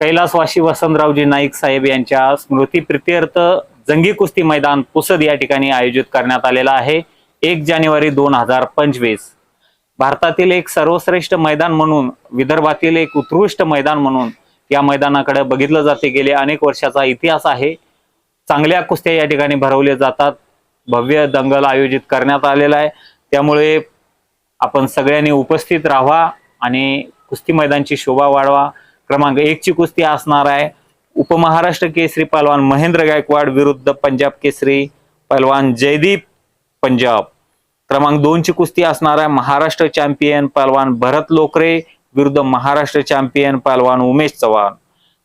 कैलासवासी वसंतरावजी नाईक साहेब यांच्या स्मृती प्रित्यर्थ जंगी कुस्ती मैदान पुसद या ठिकाणी आयोजित करण्यात आलेला आहे. एक जानेवारी दोन हजार पंचवीस. भारतातील एक सर्वश्रेष्ठ मैदान म्हणून विदर्भातील एक उत्कृष्ट मैदान म्हणून या मैदानाकडे बघितलं जाते. गेले अनेक वर्षाचा इतिहास आहे. चांगल्या कुस्त्या या ठिकाणी भरवल्या जातात. भव्य दंगल आयोजित करण्यात आलेला आहे. त्यामुळे आपण सगळ्यांनी उपस्थित राहा आणि कुस्ती मैदानची शोभा वाढवा. क्रमांक एक ची कुस्ती असणार आहे. उपमहाराष्ट्र केसरी पहलवान महेंद्र गायकवाड विरुद्ध पंजाब केसरी पहलवान जयदीप पंजाब. क्रमांक दोन ची कुस्ती असणार आहे. महाराष्ट्र चॅम्पियन पहलवान भरत लोकरे विरुद्ध महाराष्ट्र चॅम्पियन पहलवान उमेश चव्हाण.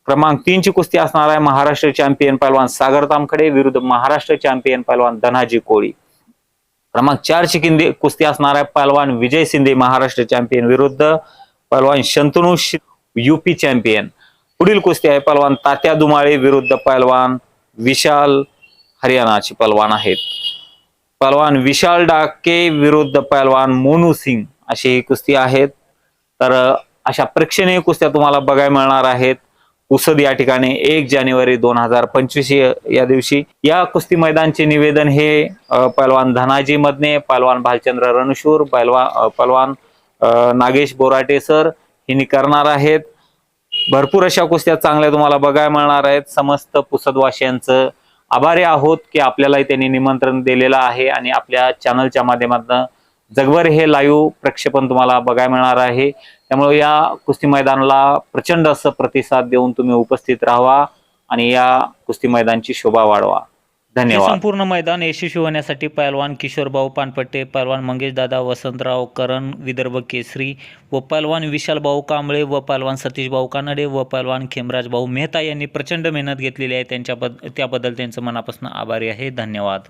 क्रमांक तीनची कुस्ती असणार आहे. महाराष्ट्र चॅम्पियन पहलवान सागर तामखडे विरुद्ध महाराष्ट्र चॅम्पियन पहलवान धनाजी कोळी. क्रमांक चारची किंदी कुस्ती असणार आहे. पहलवान विजय शिंदे महाराष्ट्र चॅम्पियन विरुद्ध पहलवान शंतनू युपी चॅम्पियन पुढील कुस्ती आहे पलवान तात्या दुमाळे विरुद्ध पहलवान विशाल हरियाणाचे पलवान आहेत. पलवान विशाल डाके विरुद्ध पहलवान मोनू सिंग अशी ही कुस्ती आहेत. तर अशा प्रेक्षणीय कुस्त्या तुम्हाला बघायला मिळणार आहेत. उसद या ठिकाणी एक जानेवारी दोन हजार पंचवीस या दिवशी. या कुस्ती मैदानचे निवेदन हे पहलवान धनाजी मदने पहलवान भालचंद्र रणशूर पहलवान पलवान पहलवान नागेश बोराटे सर हिनी करणार आहेत. भरपूर अशा कुस्त्या चांगल्या तुम्हाला बघायला मिळणार आहेत. समस्त पुसदवासियांचं आभारी आहोत की आपल्यालाही त्यांनी निमंत्रण दिलेलं आहे आणि आपल्या चॅनलच्या माध्यमातून जगभर हे लाईव्ह प्रक्षेपण तुम्हाला बघायला मिळणार आहे. त्यामुळे या कुस्ती मैदानाला प्रचंड असं प्रतिसाद देऊन तुम्ही उपस्थित राहावा आणि या कुस्ती मैदानची शोभा वाढवा. हे धन्यवाद संपूर्ण मैदान यशस्वी होण्यासाठी पैलवान किशोरभाऊ पानपट्टे पैलवान मंगेशदादा वसंतराव करण विदर्भ केसरी व पैलवान विशालभाऊ कांबळे व पैलवान सतीशभाऊ कानडे व पैलवान खेमराजभाऊ मेहता यांनी प्रचंड मेहनत घेतलेली आहे. त्यांच्याबद्द त्याबद्दल त्यांचं मनापासून आभारी आहे. धन्यवाद.